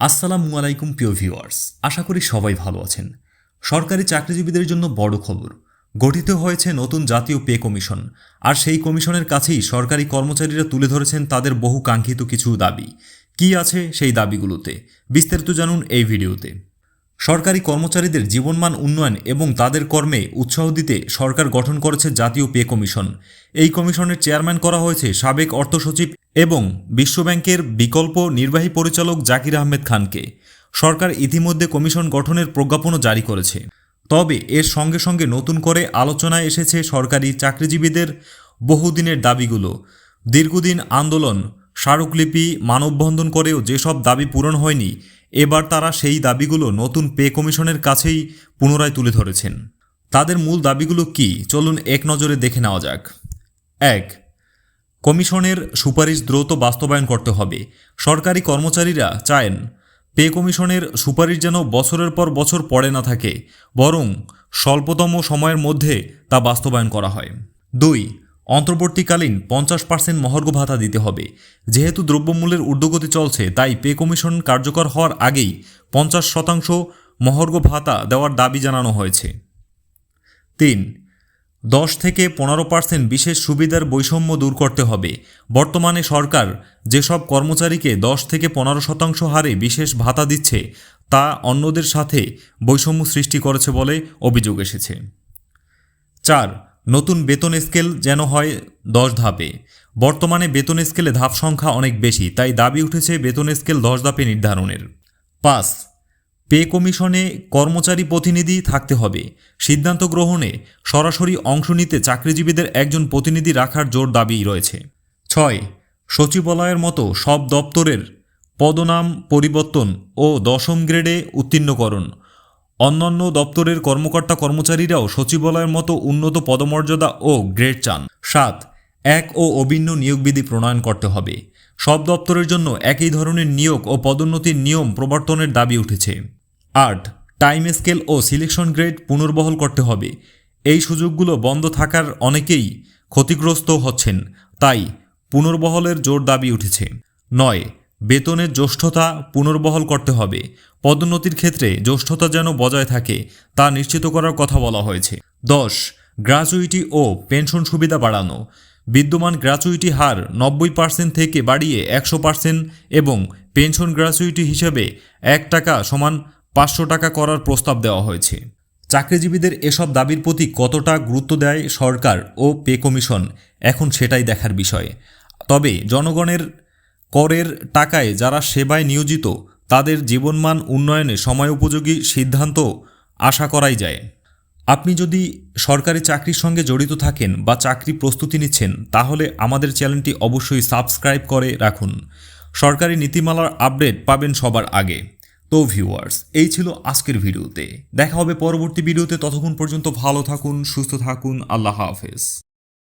আসসালামু আলাইকুম, প্রিয় ভিউয়ার্স। আশা করি সবাই ভালো আছেন। সরকারি চাকরিজীবীদের জন্য বড় খবর। গঠিত হয়েছে নতুন জাতীয় পে কমিশন। আর সেই কমিশনের কাছেই সরকারি কর্মচারীরা তুলে ধরেছেন তাদের বহু কাঙ্ক্ষিত কিছু দাবি। কি আছে সেই দাবিগুলোতে? বিস্তারিত জানুন এই ভিডিওতে। সরকারি কর্মচারীদের জীবনমান উন্নয়ন এবং তাদের কর্মে উৎসাহ দিতে সরকার গঠন করেছে জাতীয় পে কমিশন। এই কমিশনের চেয়ারম্যান করা হয়েছে সাবেক অর্থ সচিব এবং বিশ্বব্যাংকের বিকল্প নির্বাহী পরিচালক জাকির আহমেদ খানকে সরকার ইতিমধ্যে কমিশন গঠনের প্রজ্ঞাপনও জারি করেছে। তবে এর সঙ্গে সঙ্গে নতুন করে আলোচনায় এসেছে সরকারি চাকরিজীবীদের বহুদিনের দাবিগুলো। দীর্ঘদিন আন্দোলন, স্মারকলিপি, মানববন্ধন করেও যেসব দাবি পূরণ হয়নি, এবার তারা সেই দাবিগুলো নতুন পে কমিশনের কাছেই পুনরায় তুলে ধরেছেন। তাদের মূল দাবিগুলো কি? চলুন এক নজরে দেখে নেওয়া যাক। এক কমিশনের সুপারিশ দ্রুত বাস্তবায়ন করতে হবে। সরকারি কর্মচারীরা চান পে কমিশনের সুপারিশ যেন বছরের পর বছর পড়ে না থাকে, বরং স্বল্পতম সময়ের মধ্যে তা বাস্তবায়ন করা হয়। দুই, অন্তর্বর্তীকালীন পঞ্চাশ পার্সেন্ট মহর্ঘ ভাতা দিতে হবে। যেহেতু দ্রব্যমূল্যের ঊর্ধ্বগতি চলছে, তাই পে কমিশন কার্যকর হওয়ার আগেই পঞ্চাশ শতাংশ মহর্ঘ ভাতা দেওয়ার দাবি জানানো হয়েছে। তিন দশ থেকে পনেরো পার্সেন্ট বিশেষ সুবিধার বৈষম্য দূর করতে হবে। বর্তমানে সরকার যেসব কর্মচারীকে দশ থেকে পনেরো শতাংশ হারে বিশেষ ভাতা দিচ্ছে, তা অন্যদের সাথে বৈষম্য সৃষ্টি করেছে বলে অভিযোগ এসেছে। চার, নতুন বেতন স্কেল যেন হয় দশ ধাপে। বর্তমানে বেতন স্কেলে ধাপ সংখ্যা অনেক বেশি, তাই দাবি উঠেছে বেতন স্কেল দশ ধাপে নির্ধারণের। পাঁচ পে কমিশনে কর্মচারী প্রতিনিধি থাকতে হবে। সিদ্ধান্ত গ্রহণে সরাসরি অংশ নিতে চাকরিজীবীদের একজন প্রতিনিধি রাখার জোর দাবি রয়েছে। ছয়, সচিবালয়ের মতো সব দপ্তরের পদনাম, পরিবর্তন ও দশম গ্রেডে উত্তীর্ণকরণ। অন্যান্য দপ্তরের কর্মকর্তা কর্মচারীরাও সচিবালয়ের মতো উন্নত পদমর্যাদা ও গ্রেড চান। সাত, এক ও অভিন্ন নিয়োগবিধি প্রণয়ন করতে হবে। সব দপ্তরের জন্য একই ধরনের নিয়োগ ও পদোন্নতির নিয়ম প্রবর্তনের দাবি উঠেছে। আট টাইম স্কেল ও সিলেকশন গ্রেড পুনর্বহল করতে হবে। এই সুযোগগুলো বন্ধ থাকার অনেকেই ক্ষতিগ্রস্ত হচ্ছেন, তাই পুনর্বহলের জোর দাবি উঠেছে। নয়, বেতনের জ্যেষ্ঠতা পুনর্বহল করতে হবে। পদোন্নতির ক্ষেত্রে জ্যেষ্ঠতা যেন বজায় থাকে, তা নিশ্চিত করার কথা বলা হয়েছে। দশ গ্র্যাচুইটি ও পেনশন সুবিধা বাড়ানো। বিদ্যমান গ্র্যাচুইটি হার নব্বই পার্সেন্ট থেকে বাড়িয়ে একশো পার্সেন্ট এবং পেনশন গ্র্যাচুইটি হিসেবে এক টাকা সমান পাঁচশো টাকা করার প্রস্তাব দেওয়া হয়েছে। চাকরিজীবীদের এসব দাবির প্রতি কতটা গুরুত্ব দেয় সরকার ও পে কমিশন, এখন সেটাই দেখার বিষয়। তবে জনগণের করের টাকায় যারা সেবায় নিয়োজিত, তাদের জীবনমান উন্নয়নে সময় উপযোগী সিদ্ধান্ত আশা করাই যায়। আপনি যদি সরকারি চাকরির সঙ্গে জড়িত থাকেন বা চাকরি প্রস্তুতি নিচ্ছেন, তাহলে আমাদের চ্যানেলটি অবশ্যই সাবস্ক্রাইব করে রাখুন। সরকারি নীতিমালার আপডেট পাবেন সবার আগে। তো ভিউয়ার্স এই ছিল আজকের ভিডিওতে। দেখা হবে পরবর্তী ভিডিওতে। ততক্ষণ পর্যন্ত ভালো থাকুন, সুস্থ থাকুন। আল্লাহ হাফেজ।